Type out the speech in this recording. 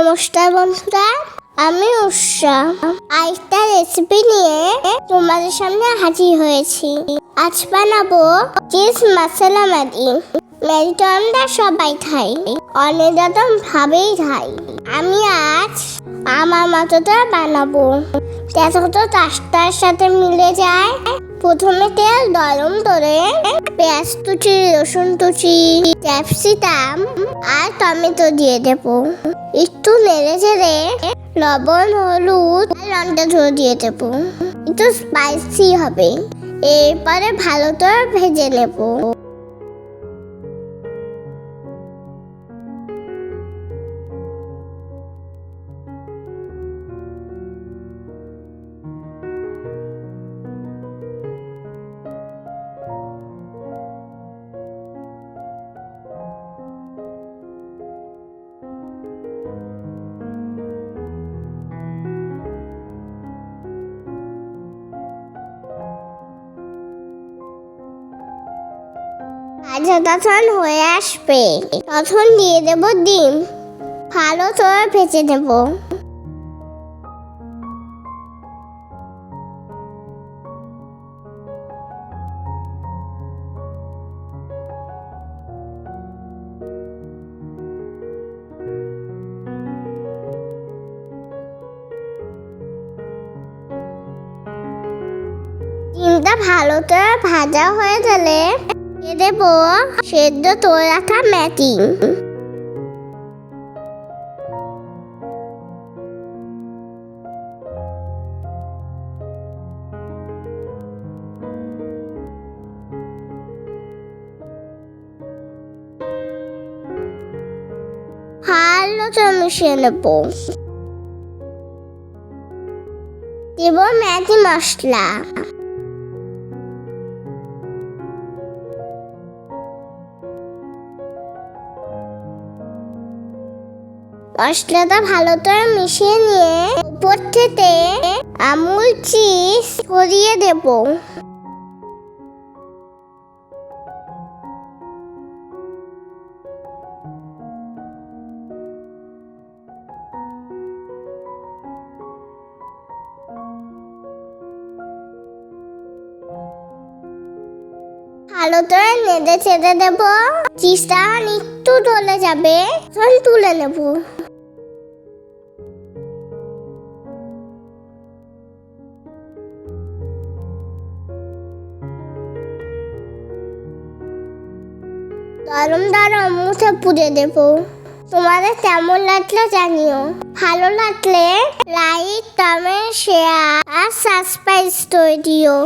নমস্কার বন্ধুরা, আমি উষা। আরেকটা রেসিপি নিয়ে তোমাদের সামনে হাজির হয়েছি। আজ বানাবো চিজ মশলা ম্যাগি ম্যাগিটা আমরা সবাই খাই অনেক রকম ভাবেই খাই। আমি আজ আমার মতোটা বানাবো। যতটা তাস্তার সাথে মিলে যায়। প্রথমে তেল, গরম করে পেঁয়াজ কুচি, রসুন কুচি, ক্যাপসিকাম আর টমেটো দিয়ে দেব। একটু নেড়ে চেড়ে লবণ, হলুদ রঙটা গুঁড়ো দিয়ে দেবো। একটু স্পাইসি হবে। এরপরে ভালো করে ভেজে নেব। আচ্ছা তখন হয়ে আসবে। তখন দিয়ে দেব ডিম। ভালো করে ভেজে নেব। ডিমটা ভালো করে ভাজা হয়ে গেলে দেব সেদ্ধ তোর রাখা ম্যাটি ভালো করে মিশিয়ে নেব দেব ম্যাগি মশলা মশলাটা ভালো করে মিশিয়ে নিয়ে উপর থেকে আমুল চিজ ছড়িয়ে দেব। ভালো করে নেড়ে ছেড়ে দেবো। চিজটা একটু ডলে যাবে। তুলে নেব। গরম গরম মুখে পুড়ে দেব। তোমাদের কেমন লাগল জানিও। ভালো লাগলে লাইক কমেন্ট শেয়ার আর সাবস্ক্রাইব করে দিও।